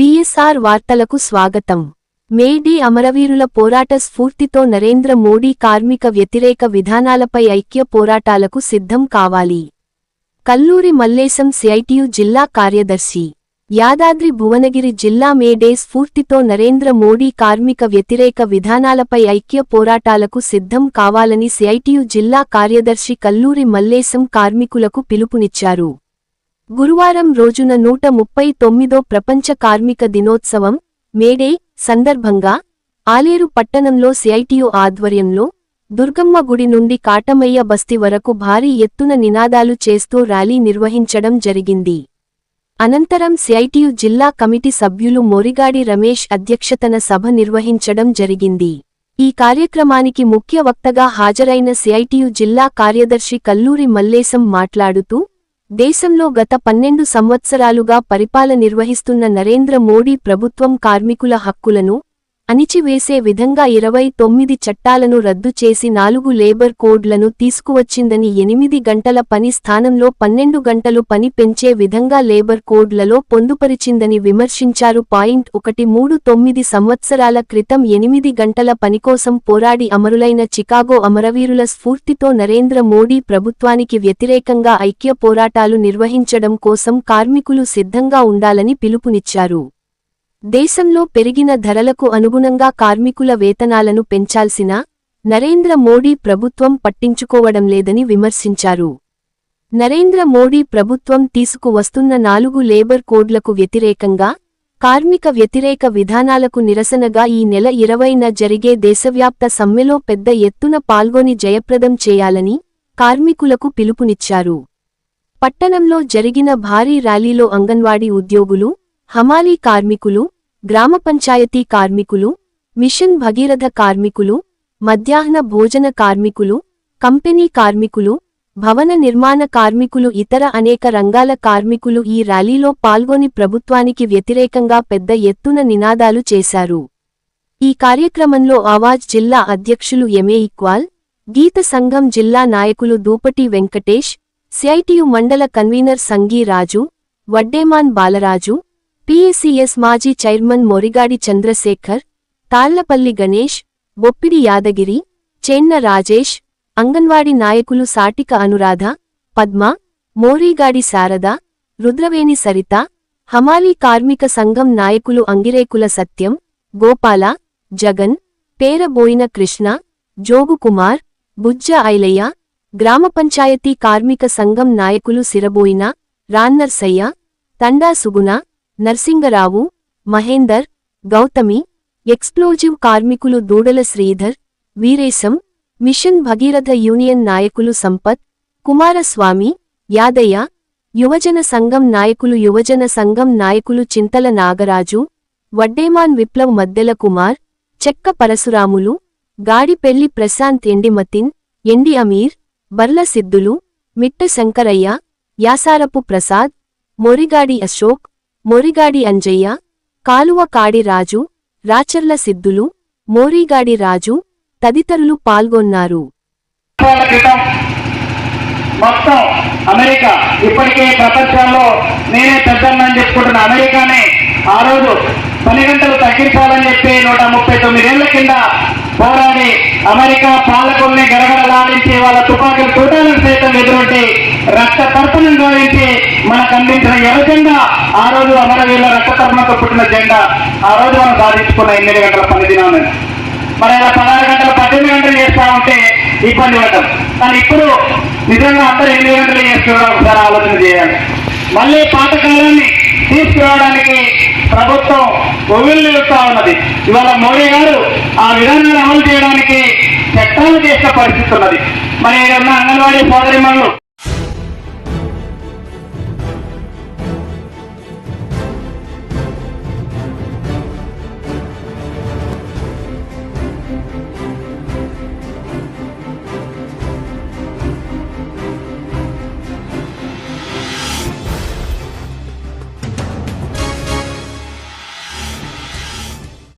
BSR వార్తలకు స్వాగతం. మేడీ అమరవీరుల పోరాట స్ఫూర్తితో నరేంద్ర మోడీ కార్మిక వ్యతిరేక విధానాలపై ఐక్య పోరాటాలకు సిద్ధం కావాలి. కల్లూరి మల్లేశం సిఐటియు జిల్లా కార్యదర్శి. యాదాద్రి భువనగిరి జిల్లా మేడే స్ఫూర్తితో నరేంద్ర మోడీ కార్మిక వ్యతిరేక విధానాలపై ఐక్య పోరాటాలకు సిద్ధం కావాలని సిఐటియు జిల్లా కార్యదర్శి కల్లూరి మల్లేశం కార్మికులకు పిలుపునిచ్చారు. గురువారం రోజున నూట ముప్పై తొమ్మిదో ప్రపంచ కార్మిక దినోత్సవం మేడే సందర్భంగా ఆలేరు పట్టణంలో సిఐటియు ఆధ్వర్యంలో దుర్గమ్మ గుడి నుండి కాటమయ్య బస్తి వరకు భారీ ఎత్తున నినాదాలు చేస్తూ ర్యాలీ నిర్వహించడం జరిగింది. అనంతరం సిఐటియు జిల్లా కమిటీ సభ్యులు మోరిగాడి రమేష్ అధ్యక్షతన సభ నిర్వహించడం జరిగింది. ఈ కార్యక్రమానికి ముఖ్య వక్తగా హాజరైన సిఐటియు జిల్లా కార్యదర్శి కల్లూరి మల్లేశం మాట్లాడుతూ దేశంలో గత పన్నెండు సంవత్సరాలుగా పరిపాల నిర్వహిస్తున్న నరేంద్ర మోడీ ప్రభుత్వం కార్మికుల హక్కులను అణిచివేసే విధంగా ఇరవై తొమ్మిది చట్టాలను రద్దు చేసి నాలుగు లేబర్ కోడ్లను తీసుకువచ్చిందని ఎనిమిది గంటల పని స్థానంలో పన్నెండు గంటలు పని పెంచే విధంగా లేబర్ కోడ్లలో పొందుపరిచిందని విమర్శించారు. పాయింట్ ఒకటి మూడు తొమ్మిది సంవత్సరాల క్రితం ఎనిమిది గంటల పనికోసం పోరాడి అమరులైన చికాగో అమరవీరుల స్ఫూర్తితో నరేంద్ర మోడీ ప్రభుత్వానికి వ్యతిరేకంగా ఐక్య పోరాటాలు నిర్వహించడం కోసం కార్మికులు సిద్ధంగా ఉండాలని పిలుపునిచ్చారు. దేశంలో పెరిగిన ధరలకు అనుగుణంగా కార్మికుల వేతనాలను పెంచాల్సిన నరేంద్ర మోడీ ప్రభుత్వం పట్టించుకోవడం లేదని విమర్శించారు. నరేంద్ర మోడీ ప్రభుత్వం తీసుకువస్తున్న నాలుగు లేబర్ కోడ్లకు వ్యతిరేకంగా కార్మిక వ్యతిరేక విధానాలకు నిరసనగా ఈ నెల ఇరవైన జరిగే దేశవ్యాప్త సమ్మెలో పెద్ద ఎత్తున పాల్గొని జయప్రదం చేయాలని కార్మికులకు పిలుపునిచ్చారు. పట్టణంలో జరిగిన భారీ ర్యాలీలో అంగన్వాడీ ఉద్యోగులు హమాలీ కార్మికులు గ్రామ పంచాయతీ కార్మికులు మిషన్ భగీరథ కార్మికులు మధ్యాహ్న భోజన కార్మికులు కంపెనీ కార్మికులు భవన నిర్మాణ కార్మికులు ఇతర అనేక రంగాల కార్మికులు ఈ ర్యాలీలో పాల్గొని ప్రభుత్వానికి వ్యతిరేకంగా పెద్ద ఎత్తున నినాదాలు చేశారు. ఈ కార్యక్రమంలో ఆవాజ్ జిల్లా అధ్యక్షులు ఎంఏ ఇక్వాల్ గీత సంఘం జిల్లా నాయకులు దూపటి వెంకటేష్ సిఐటియు మండల కన్వీనర్ సంగీ రాజు వడ్డేమాన్ బాలరాజు పిఎస్సిఎస్ మాజీ చైర్మన్ మొరిగాడి చంద్రశేఖర్ తాళ్ళపల్లి గణేష్ బొప్పిడి యాదగిరి చెన్న రాజేష్ అంగన్వాడి నాయకులు సాటిక అనురాధ పద్మ మోరీగాడి శారద రుద్రవేణి సరిత హమాలీ కార్మిక సంఘం నాయకులు అంగిరేకుల సత్యం గోపాల జగన్ పేరబోయిన కృష్ణ జోగుకుమార్ బుజ్జ ఐలయ్య గ్రామ పంచాయతీ కార్మిక సంఘం నాయకులు సిరబోయిన రాన్నర్సయ్య తండా సుగుణ నర్సింగరావు మహేందర్ గౌతమి ఎక్స్ప్లోజివ్ కార్మికులు దూడల శ్రీధర్ వీరేశం మిషన్ భగీరథ యూనియన్ నాయకులు సంపత్ కుమారస్వామి యాదయ్య యువజన సంఘం నాయకులు యువజన సంఘం నాయకులు చింతల నాగరాజు వడ్డేమాన్ విప్లవ్ మద్దెల కుమార్ చెక్క పరశురాములు గాడిపెల్లి ప్రశాంత్ ఎండిమతిన్ ఎండి అమీర్ బర్ల సిద్ధులు మిట్ట శంకరయ్య యాసారపు ప్రసాద్ మొరిగాడి అశోక్ మొరిగాడి అంజయ్య కాలువ కాడి రాజు రాచర్ల సిద్ధులు మోరీగాడి రాజు తదితరులు పాల్గొన్నారు. మొత్తం అమెరికా ఇప్పటికే ప్రపంచంలో నేనే పెద్దన్నని చెప్పుకుంటున్న అమెరికానే ఆ రోజు పని గంటలు తగ్గించాలని చెప్పి నూట ముప్పై తొమ్మిదేళ్ళ కింద అమెరికా పాలకుల్ని గడగడలాడించి వాళ్ళ తుపాకులు తూటాలను సైతం ఎదురుంటే రక్త తర్పణం గావించి మనకు అందించిన ఎర్ర జెండా ఆ రోజు అమరవీరుల రక్త తర్పణతో పుట్టిన జెండా ఆ రోజు మనం సాధించుకున్న ఎనిమిది గంటల పని దినాన్ని మరి ఇలా పదహారు గంటలు పద్దెనిమిది గంటలు చేస్తా ఉంటే ఇబ్బంది పడ్డాం. కానీ ఇప్పుడు నిజంగా అందరూ ఎనిమిది గంటలు చేస్తున్నారు ఒకసారి ఆలోచన చేయాలి. మళ్ళీ పాతకాలాన్ని తీసుకురావడానికి ప్రభుత్వం ఒవిల్లుతా ఉన్నది. ఇవాళ మోడీ గారు ఆ విధానాన్ని అమలు చేయడానికి చట్టాలు చేసిన పరిస్థితి ఉన్నది. మరి ఇక్కడ అంగన్వాడీ సోదరి